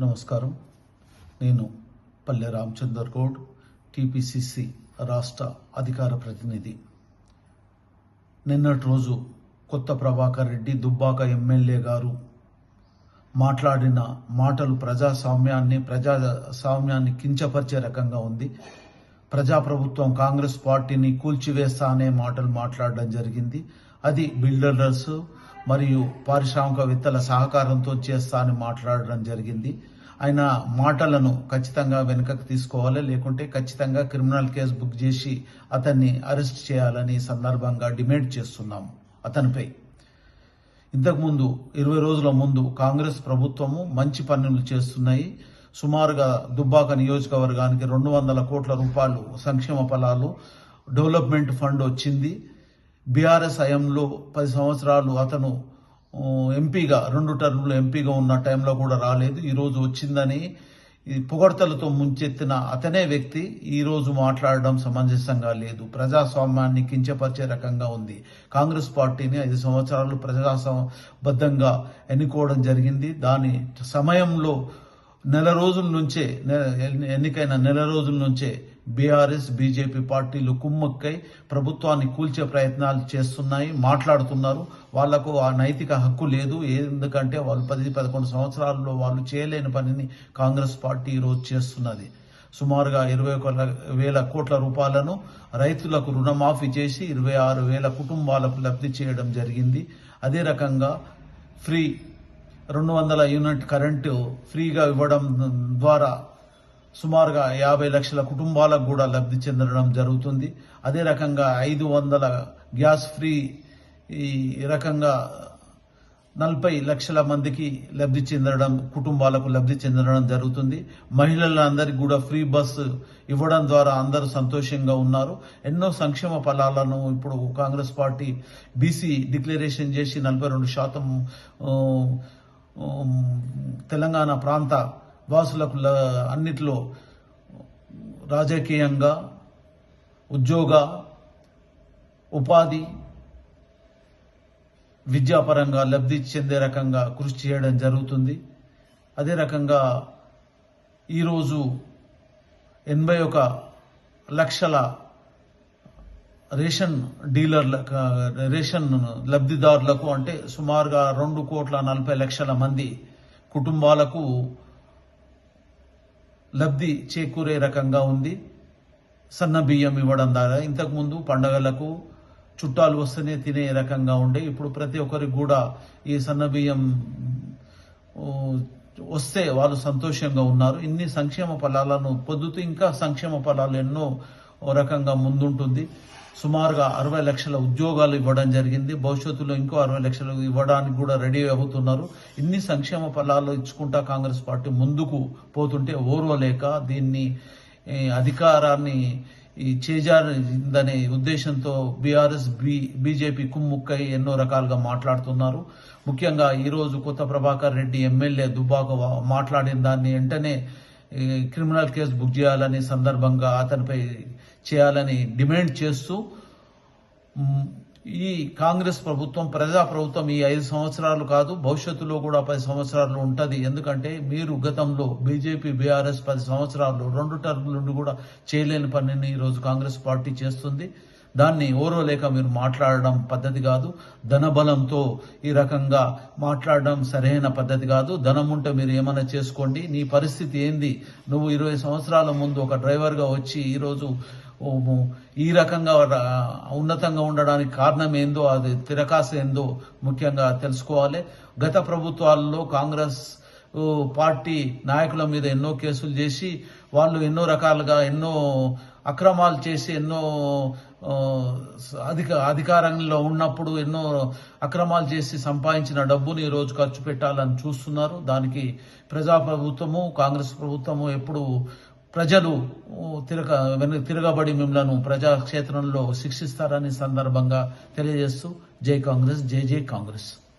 నమస్కారం. నేను పల్లె రామచందర్ గౌడ్ టీపీసీసీ రాష్ట్ర అధికార ప్రతినిధి. నిన్నటి రోజు కొత్త ప్రభాకర్ రెడ్డి దుబ్బాక ఎమ్మెల్యే గారు మాట్లాడిన మాటలు ప్రజాస్వామ్యాన్ని ప్రజాస్వామ్యాన్ని కించపరిచే రకంగా ఉంది. ప్రజాప్రభుత్వం కాంగ్రెస్ పార్టీని కూల్చివేస్తా అనే మాటలు మాట్లాడడం జరిగింది. అది బిల్డర్స్ మరియు పారిశ్రామికవేత్తల సహకారంతో చేస్తా అని మాట్లాడడం జరిగింది. ఆయన మాటలను ఖచ్చితంగా వెనుకకు తీసుకోవాలి లేకుంటే ఖచ్చితంగా క్రిమినల్ కేసు బుక్ చేసి అతన్ని అరెస్ట్ చేయాలని సందర్భంగా డిమాండ్ చేస్తున్నాము అతనిపై. ఇంతకుముందు ఇరవై రోజుల ముందు కాంగ్రెస్ ప్రభుత్వము మంచి పనులు చేస్తున్నాయి. సుమారుగా దుబ్బాక నియోజకవర్గానికి రెండు వందల కోట్ల రూపాయలు సంక్షేమ ఫలాలు డెవలప్మెంట్ ఫండ్ వచ్చింది. బీఆర్ఎస్ హయాంలో పది సంవత్సరాలు అతను ఎంపీగా రెండు టర్ములు ఎంపీగా ఉన్న టైంలో కూడా రాలేదు. ఈరోజు వచ్చిందని పొగడ్తలతో ముంచెత్తిన అతనే వ్యక్తి ఈరోజు మాట్లాడడం సమంజసంగా లేదు. ప్రజాస్వామ్యాన్ని కించపరిచే రకంగా ఉంది. కాంగ్రెస్ పార్టీని ఐదు సంవత్సరాలు ప్రజాస్వామ్యబద్ధంగా ఎన్నుకోవడం జరిగింది. దాని సమయంలో నెల రోజుల నుంచే ఎన్నికైన నెల రోజుల నుంచే బీఆర్ఎస్ బీజేపీ పార్టీలు కుమ్మక్కై ప్రభుత్వాన్ని కూల్చే ప్రయత్నాలు చేస్తున్నాయి మాట్లాడుతున్నారు. వాళ్ళకు ఆ నైతిక హక్కు లేదు. ఎందుకంటే వాళ్ళు పది పదకొండు సంవత్సరాల్లో వాళ్ళు చేయలేని పనిని కాంగ్రెస్ పార్టీ ఈరోజు చేస్తున్నది. సుమారుగా ఇరవై ఒక వేల కోట్ల రూపాయలను రైతులకు రుణమాఫీ చేసి ఇరవై ఆరు వేల కుటుంబాలకు లబ్ధి చేయడం జరిగింది. అదే రకంగా ఫ్రీ రెండు వందల యూనిట్ కరెంటు ఫ్రీగా ఇవ్వడం ద్వారా సుమారుగా యాభై లక్షల కుటుంబాలకు కూడా లబ్ధి చెందడం జరుగుతుంది. అదే రకంగా ఐదు వందల గ్యాస్ ఫ్రీ ఈ రకంగా నలభై లక్షల మందికి లబ్ధి చెందడం కుటుంబాలకు లబ్ధి చెందడం జరుగుతుంది. మహిళలందరికీ కూడా ఫ్రీ బస్సు ఇవ్వడం ద్వారా అందరూ సంతోషంగా ఉన్నారు. ఎన్నో సంక్షేమ ఫలాలను ఇప్పుడు కాంగ్రెస్ పార్టీ బీసీ డిక్లరేషన్ చేసి నలభై రెండు శాతం తెలంగాణ ప్రాంత వాసులకు అన్నిటిలో అన్నిట్లో రాజకీయంగా ఉద్యోగ ఉపాధి విద్యాపరంగా లబ్ధి చెందే రకంగా కృషి చేయడం జరుగుతుంది. అదే రకంగా ఈరోజు ఎనభై ఒక లక్షల రేషన్ డీలర్లకు రేషన్ లబ్ధిదారులకు అంటే సుమారుగా రెండు కోట్ల నలభై లక్షల మంది కుటుంబాలకు లబ్ధి చేకూరే రకంగా ఉంది. సన్న బియ్యం ఇవ్వడం ద్వారా ఇంతకుముందు పండగలకు చుట్టాలు వస్తేనే తినే రకంగా ఉండే ఇప్పుడు ప్రతి ఒక్కరికి కూడా ఈ సన్న బియ్యం వస్తే వాళ్ళు సంతోషంగా ఉన్నారు. ఇన్ని సంక్షేమ ఫలాలను పొద్దుతూ ఇంకా సంక్షేమ ఫలాలు ఎన్నో రకంగా ముందుంటుంది. సుమారుగా అరవై లక్షల ఉద్యోగాలు ఇవ్వడం జరిగింది. భవిష్యత్తులో ఇంకో అరవై లక్షలు ఇవ్వడానికి కూడా రెడీ అవుతున్నారు. ఇన్ని సంక్షేమ ఫలాలు ఇచ్చుకుంటా కాంగ్రెస్ పార్టీ ముందుకు పోతుంటే ఓర్వలేక దీన్ని అధికారాన్ని ఈ చేజారిందనే ఉద్దేశంతో బీఆర్ఎస్ బి బీజేపీ కుమ్ముక్కై ఎన్నో రకాలుగా మాట్లాడుతున్నారు. ముఖ్యంగా ఈరోజు కొత్త ప్రభాకర్ రెడ్డి ఎమ్మెల్యే దుబ్బాక మాట్లాడిన దాన్ని వెంటనే క్రిమినల్ కేసు బుక్ చేయాలని సందర్భంగా అతనిపై చేయాలని డిమాండ్ చేస్తూ ఈ కాంగ్రెస్ ప్రభుత్వం ప్రజా ప్రభుత్వం ఈ ఐదు సంవత్సరాలు కాదు భవిష్యత్తులో కూడా పది సంవత్సరాలు ఉంటుంది. ఎందుకంటే మీరు గతంలో బీజేపీ బీఆర్ఎస్ పది సంవత్సరాలు రెండు టర్ముల నుండి కూడా చేయలేని పనిని ఈరోజు కాంగ్రెస్ పార్టీ చేస్తుంది. దాన్ని ఓర్వలేక మీరు మాట్లాడడం పద్ధతి కాదు. ధనబలంతో ఈ రకంగా మాట్లాడడం సరైన పద్ధతి కాదు. ధనం ఉంటే మీరు ఏమైనా చేసుకోండి. నీ పరిస్థితి ఏంది? నువ్వు ఇరవై సంవత్సరాల ముందు ఒక డ్రైవర్గా వచ్చి ఈరోజు ఈ రకంగా ఉన్నతంగా ఉండడానికి కారణం ఏందో అది తిరకాసు ఏందో ముఖ్యంగా తెలుసుకోవాలి. గత ప్రభుత్వాల్లో కాంగ్రెస్ పార్టీ నాయకుల మీద ఎన్నో కేసులు చేసి వాళ్ళు ఎన్నో రకాలుగా ఎన్నో అక్రమాలు చేసి ఎన్నో అధిక అధికారంలో ఉన్నప్పుడు ఎన్నో అక్రమాలు చేసి సంపాదించిన డబ్బుని ఈరోజు రోజు ఖర్చు పెట్టాలని చూస్తున్నారు. దానికి ప్రజా ప్రభుత్వము కాంగ్రెస్ ప్రభుత్వము ఎప్పుడు ప్రజలు తిరగ వెను- తిరగబడి మిమ్మల్ని ప్రజాక్షేత్రంలో శిక్షిస్తారని సందర్భంగా తెలియజేస్తూ జై కాంగ్రెస్ జై జై కాంగ్రెస్.